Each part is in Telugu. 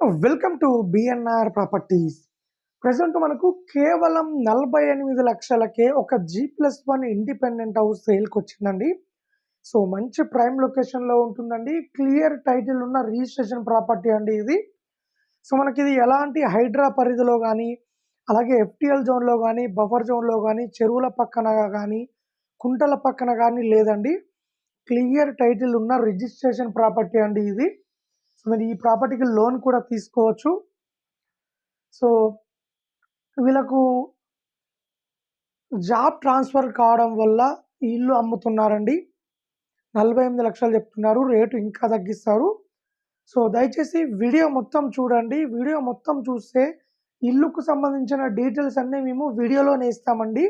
Welcome to BNR properties present మనకు కేవలం నలభై ఎనిమిది లక్షలకే ఒక G plus one independent house సేల్కి వచ్చిందండి సో మంచి ప్రైమ్ లొకేషన్లో ఉంటుందండి. క్లియర్ టైటిల్ ఉన్న రిజిస్ట్రేషన్ ప్రాపర్టీ అండి ఇది. సో మనకి ఇది ఎలాంటి హైడ్రా పరిధిలో కానీ అలాగే ఎఫ్టిఎల్ జోన్లో కానీ బఫర్ జోన్లో కానీ చెరువుల పక్కన కానీ కుంటల పక్కన కానీ లేదండి. క్లియర్ టైటిల్ ఉన్న రిజిస్ట్రేషన్ ప్రాపర్టీ అండి ఇది. మీరు ఈ ప్రాపర్టీకి లోన్ కూడా తీసుకోవచ్చు. సో వీళ్ళకు జాబ్ ట్రాన్స్ఫర్ కావడం వల్ల ఇల్లు అమ్ముతున్నారండి. నలభై ఎనిమిది లక్షలు చెప్తున్నారు. రేటు ఇంకా తగ్గిస్తారు. సో దయచేసి వీడియో మొత్తం చూడండి. వీడియో మొత్తం చూస్తే ఇల్లుకు సంబంధించిన డీటెయిల్స్ అన్నీ మేము వీడియోలోనే ఇస్తామండి.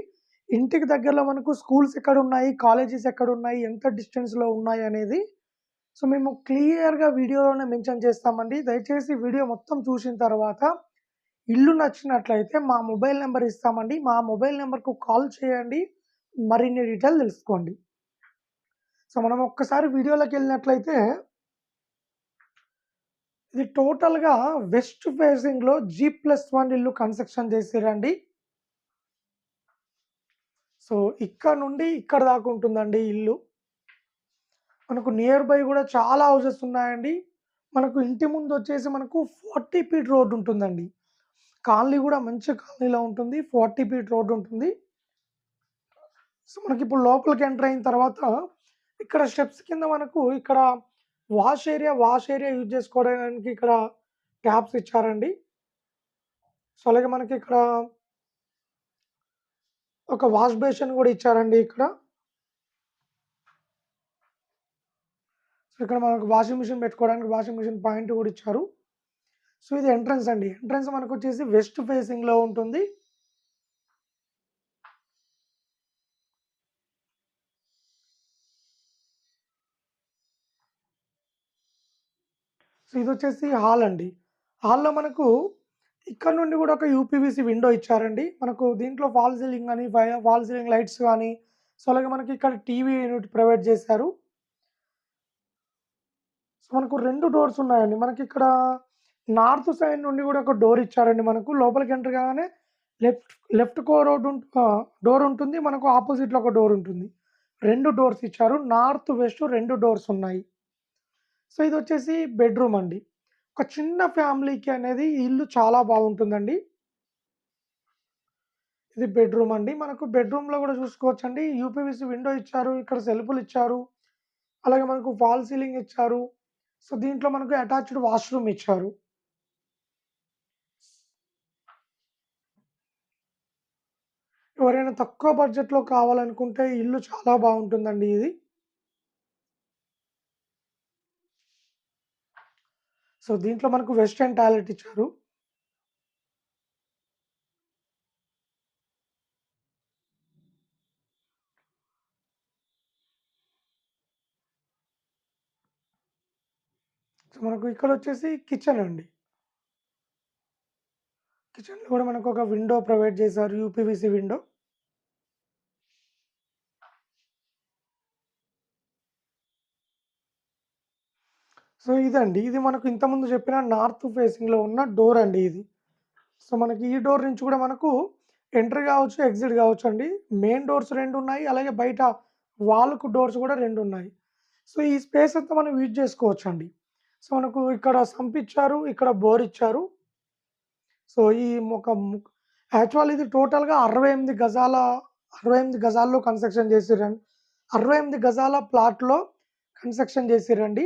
ఇంటికి దగ్గరలో మనకు స్కూల్స్ ఎక్కడ ఉన్నాయి కాలేజెస్ ఎక్కడ ఉన్నాయి ఎంత డిస్టెన్స్లో ఉన్నాయి అనేది సో మేము క్లియర్గా వీడియోలోనే మెన్షన్ చేస్తామండి. దయచేసి వీడియో మొత్తం చూసిన తర్వాత ఇల్లు నచ్చినట్లయితే మా మొబైల్ నెంబర్ ఇస్తామండి. మా మొబైల్ నెంబర్కు కాల్ చేయండి. మరిన్ని డీటెయిల్ తెలుసుకోండి. సో మనం ఒక్కసారి వీడియోలోకి వెళ్ళినట్లయితే ఇది టోటల్గా వెస్ట్ ఫేసింగ్లో జీ ప్లస్ వన్ ఇల్లు కన్స్ట్రక్షన్ చేసిరండి. సో ఇక్కడ నుండి ఇక్కడ దాకా ఉంటుందండి ఇల్లు. మనకు నియర్ బై కూడా చాలా హౌసెస్ ఉన్నాయండి. మనకు ఇంటి ముందు వచ్చేసి మనకు ఫార్టీ ఫీట్ రోడ్ ఉంటుందండి. కాలనీ కూడా మంచి కాలనీలో ఉంటుంది. ఫార్టీ ఫీట్ రోడ్ ఉంటుంది. సో మనకి ఇప్పుడు లోపలికి ఎంటర్ అయిన తర్వాత ఇక్కడ స్టెప్స్ కింద మనకు ఇక్కడ wash area wash area use చేసుకోవడానికి ఇక్కడ ట్యాప్స్ ఇచ్చారండి. సో అలాగే మనకి ఇక్కడ ఒక వాష్ బేసిన్ కూడా ఇచ్చారండి ఇక్కడ. సో ఇక్కడ మనకు వాషింగ్ మిషన్ పెట్టుకోవడానికి వాషింగ్ మిషన్ పాయింట్ కూడా ఇచ్చారు. సో ఇది ఎంట్రన్స్ అండి. ఎంట్రన్స్ మనకు వచ్చేసి వెస్ట్ ఫేసింగ్లో ఉంటుంది. సో ఇది వచ్చేసి హాల్ అండి. హాల్లో మనకు ఇక్కడ నుండి కూడా ఒక యూపీవీసీ విండో ఇచ్చారండి. మనకు దీంట్లో ఫాల్ సీలింగ్ కానీ ఫాల్ సీలింగ్ లైట్స్ కానీ సో అలాగే మనకి ఇక్కడ టీవీ యూనిట్ ప్రొవైడ్ చేశారు. మనకు రెండు డోర్స్ ఉన్నాయండి. మనకి ఇక్కడ నార్త్ సైడ్ నుండి కూడా ఒక డోర్ ఇచ్చారండి మనకు. లోపలికి ఎంటర్ కాగానే లెఫ్ట్ లెఫ్ట్ కో రోడ్ డోర్ ఉంటుంది. మనకు ఆపోజిట్లో ఒక డోర్ ఉంటుంది. రెండు డోర్స్ ఇచ్చారు. నార్త్ వెస్ట్ రెండు డోర్స్ ఉన్నాయి. సో ఇది వచ్చేసి బెడ్రూమ్ అండి. ఒక చిన్న ఫ్యామిలీకి అనేది ఇల్లు చాలా బాగుంటుందండి. ఇది బెడ్రూమ్ అండి. మనకు బెడ్రూమ్లో కూడా చూసుకోవచ్చు అండి యూపీవీసీ విండో ఇచ్చారు. ఇక్కడ సెల్ఫులు ఇచ్చారు. అలాగే మనకు ఫాల్ సీలింగ్ ఇచ్చారు. సో దీంట్లో మనకు అటాచ్డ్ వాష్రూమ్ ఇచ్చారు. ఎవరైనా తక్కువ బడ్జెట్లో కావాలనుకుంటే ఇల్లు చాలా బాగుంటుందండి ఇది. సో దీంట్లో మనకు వెస్ట్రన్ టాయిలెట్ ఇచ్చారు. మనకు ఇక్కడ వచ్చేసి కిచెన్ అండి. కిచెన్లో కూడా మనకు ఒక విండో ప్రొవైడ్ చేశారు యూపీవీసీ విండో సో ఇదండి. ఇది మనకు ఇంతకుముందు చెప్పిన నార్త్ ఫేసింగ్లో ఉన్న డోర్ అండి ఇది. సో మనకి ఈ డోర్ నుంచి కూడా మనకు ఎంట్రీ కావచ్చు ఎగ్జిట్ కావచ్చు అండి. మెయిన్ డోర్స్ రెండు ఉన్నాయి అలాగే బయట వాల్కు డోర్స్ కూడా రెండు ఉన్నాయి. సో ఈ స్పేస్ అంతా మనం యూజ్ చేసుకోవచ్చు అండి సో మనకు ఇక్కడ సంపించారు ఇక్కడ బోర్ ఇచ్చారు సో ఈ ఒక యాక్చువల్ ఇది టోటల్గా అరవై ఎనిమిది గజాల అరవై ఎనిమిది గజాల్లో కన్స్ట్రక్షన్ చేసిరండి అరవై ఎనిమిది గజాల ప్లాట్లో కన్స్ట్రక్షన్ చేసిరండి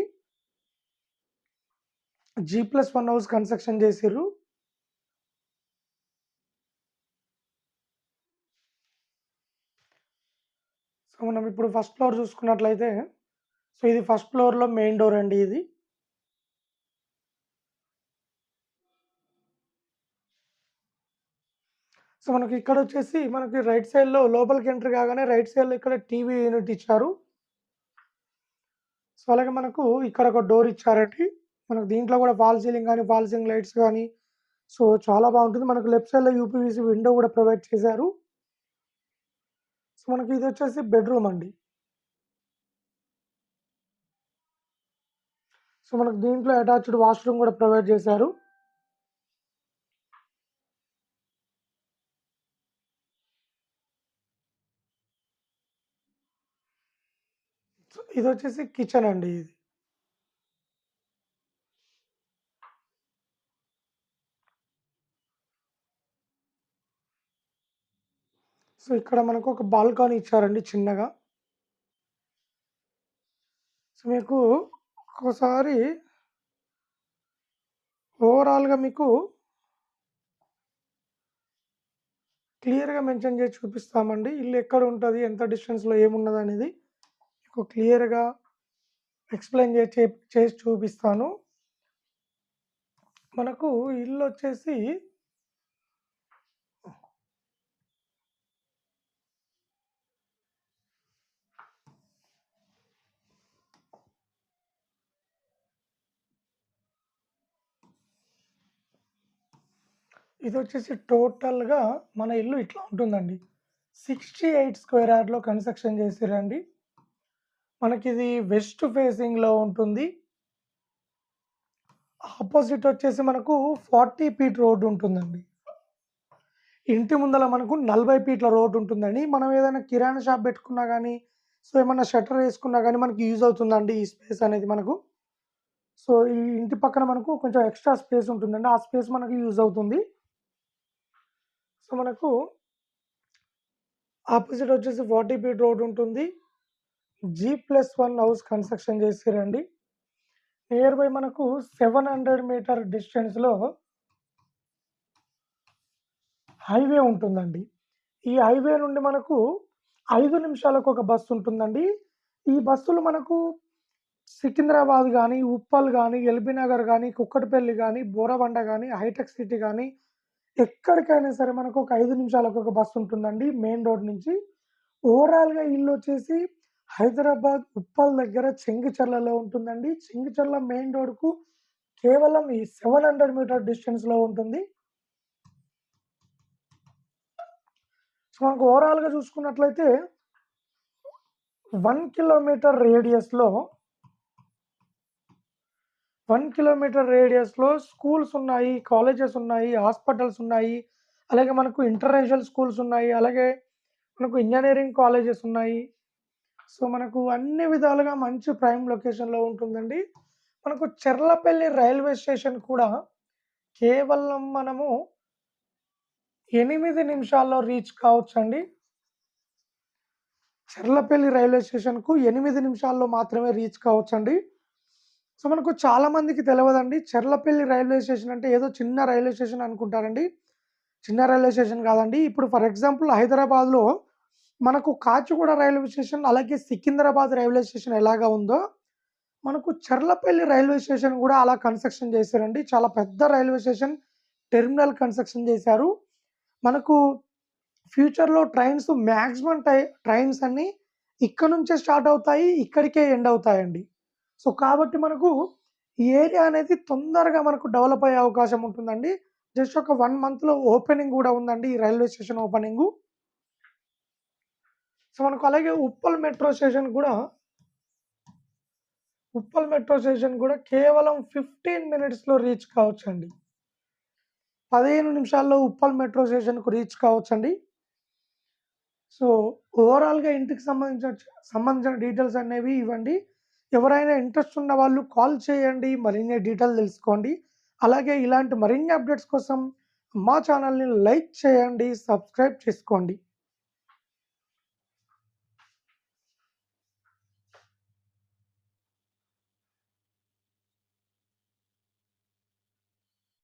G plus one house construction చేసిర్రు. సో మనం ఇప్పుడు ఫస్ట్ ఫ్లోర్ చూసుకున్నట్లయితే సో ఇది ఫస్ట్ ఫ్లోర్లో మెయిన్ డోర్ అండి ఇది. సో మనకి ఇక్కడ వచ్చేసి మనకి రైట్ సైడ్లో లోపలికి ఎంట్రీ కాగానే రైట్ సైడ్లో ఇక్కడ టీవీ యూనిట్ ఇచ్చారు. సో అలాగే మనకు ఇక్కడ ఒక డోర్ ఇచ్చారండి. మనకు దీంట్లో కూడా ఫాల్ సీలింగ్ కానీ ఫాల్ సీలింగ్ లైట్స్ కానీ సో చాలా బాగుంటుంది. మనకు లెఫ్ట్ సైడ్లో యూపీవీసీ విండో కూడా ప్రొవైడ్ చేశారు. సో మనకి ఇది వచ్చేసి బెడ్రూమ్ అండి. సో మనకు దీంట్లో అటాచ్డ్ వాష్రూమ్ కూడా ప్రొవైడ్ చేశారు. ఇది వచ్చేసి కిచెన్ అండి ఇది. సో, ఇక్కడ మనకు ఒక బాల్కనీ ఇచ్చారండి చిన్నగా. సో, మీకు ఒక్కోసారి ఓవరాల్‌గా మీకు క్లియర్‌గా మెన్షన్ చేసి చూపిస్తామండి. ఇల్లు ఎక్కడ ఉంటుంది ఎంత డిస్టెన్స్‌లో ఏమున్నదనేది మీకు క్లియర్‌గా ఎక్స్‌ప్లెయిన్ చే చేసి చూపిస్తాను. మనకు ఇల్లు వచ్చేసి ఇది వచ్చేసి టోటల్‌గా మన ఇల్లు ఇట్లా ఉంటుందండి. 68 స్క్వేర్ యార్డ్‌లో కన్‌స్ట్రక్షన్ మనకి ఇది వెస్ట్ ఫేసింగ్‌లో ఉంటుంది. ఆపోజిట్ వచ్చేసి మనకు 40 ఫీట్ రోడ్ ఉంటుందండి. ఇంటి ముందల మనకు 40 ఫీట్ల రోడ్ ఉంటుందండి. మనం ఏదైనా కిరాణా షాప్ పెట్టుకున్నా కానీ సో, ఏమన్నా షట్టర్ వేసుకున్నా కానీ మనకి యూజ్ అవుతుందండి ఈ స్పేస్ అనేది మనకు. సో, ఈ ఇంటి పక్కన మనకు కొంచెం ఎక్స్‌ట్రా స్పేస్ ఉంటుందండి. ఆ స్పేస్ మనకు యూజ్ అవుతుంది. సో, మనకు ఆపోజిట్ వచ్చేసి 40 ఫీట్ రోడ్ ఉంటుంది. G plus one house construction చేసిరండి నియర్ బై మనకు 700 మీటర్ డిస్టెన్స్‌లో హైవే ఉంటుందండి. ఈ హైవే నుండి మనకు ఐదు నిమిషాలకు ఒక బస్సు ఉంటుందండి. ఈ బస్సులు మనకు సికింద్రాబాద్ కానీ ఉప్పల్ కానీ ఎల్బీ నగర్ కానీ కుక్కట్పల్లి కానీ బోరబండ కానీ హైటెక్ సిటీ కానీ ఎక్కడికైనా సరే మనకు ఒక ఐదు నిమిషాలకు ఒక బస్సు ఉంటుందండి మెయిన్ రోడ్ నుంచి. ఓవరాల్‌గా ఇల్లు వచ్చేసి హైదరాబాద్ ఉప్పల్ దగ్గర చెంగుచర్లలో ఉంటుందండి. చెంగుచర్ల మెయిన్ రోడ్‌కు కేవలం ఈ 700 మీటర్ డిస్టెన్స్‌లో ఉంటుంది. సో, మనకు ఓవరాల్‌గా చూసుకున్నట్లయితే వన్ కిలోమీటర్ రేడియస్‌లో వన్ కిలోమీటర్ రేడియస్‌లో స్కూల్స్ ఉన్నాయి, కాలేజెస్ ఉన్నాయి, హాస్పిటల్స్ ఉన్నాయి. అలాగే మనకు ఇంటర్నేషనల్ స్కూల్స్ ఉన్నాయి. అలాగే మనకు ఇంజనీరింగ్ కాలేజెస్ ఉన్నాయి. సో, మనకు అన్ని విధాలుగా మంచి ప్రైమ్ లొకేషన్‌లో ఉంటుందండి. మనకు చెర్లపల్లి రైల్వే స్టేషన్ కూడా కేవలం మనము ఎనిమిది నిమిషాల్లో రీచ్ కావచ్చండి. చెర్లపల్లి రైల్వే స్టేషన్‌కు ఎనిమిది నిమిషాల్లో మాత్రమే రీచ్ కావచ్చండి. సో, మనకు చాలామందికి తెలియదండి చెర్లపల్లి రైల్వే స్టేషన్ అంటే ఏదో చిన్న రైల్వే స్టేషన్ అనుకుంటారండి. చిన్న రైల్వే స్టేషన్ కాదండి. ఇప్పుడు ఫర్ ఎగ్జాంపుల్ హైదరాబాద్‌లో మనకు కాచిగూడ రైల్వే స్టేషన్, అలాగే సికింద్రాబాద్ రైల్వే స్టేషన్ ఎలాగా ఉందో, మనకు చర్లపల్లి రైల్వే స్టేషన్ కూడా అలా కన్‌స్ట్రక్షన్ చేశారండి. చాలా పెద్ద రైల్వే స్టేషన్ టెర్మినల్ కన్‌స్ట్రక్షన్ చేశారు. మనకు ఫ్యూచర్‌లో ట్రైన్స్ మ్యాక్సిమం టై ట్రైన్స్ అన్నీ ఇక్కడ నుంచే స్టార్ట్ అవుతాయి. ఇక్కడికే ఎండ్ అవుతాయండి. సో, కాబట్టి మనకు ఈ ఏరియా అనేది తొందరగా మనకు డెవలప్ అయ్యే అవకాశం ఉంటుందండి. జస్ట్ ఒక వన్ మంత్‌లో ఓపెనింగ్ కూడా ఉందండి ఈ రైల్వే స్టేషన్ ఓపెనింగు. సో, మనకు అలాగే ఉప్పల్ మెట్రో స్టేషన్ కూడా ఉప్పల్ మెట్రో స్టేషన్ కూడా కేవలం 15 మినిట్స్‌లో రీచ్ కావచ్చండి. 15 నిమిషాల్లో ఉప్పల్ మెట్రో స్టేషన్‌కు రీచ్ కావచ్చండి. సో, ఓవరాల్‌గా ఇంటికి సంబంధించిన సంబంధించిన డీటెయిల్స్ అనేవి ఇవ్వండి. ఎవరైనా ఇంట్రెస్ట్ ఉన్న వాళ్ళు కాల్ చేయండి. మరిన్ని డీటెయిల్ తెలుసుకోండి. అలాగే ఇలాంటి మరిన్ని అప్డేట్స్ కోసం మా ఛానల్‌ని లైక్ చేయండి. సబ్స్క్రైబ్ చేసుకోండి.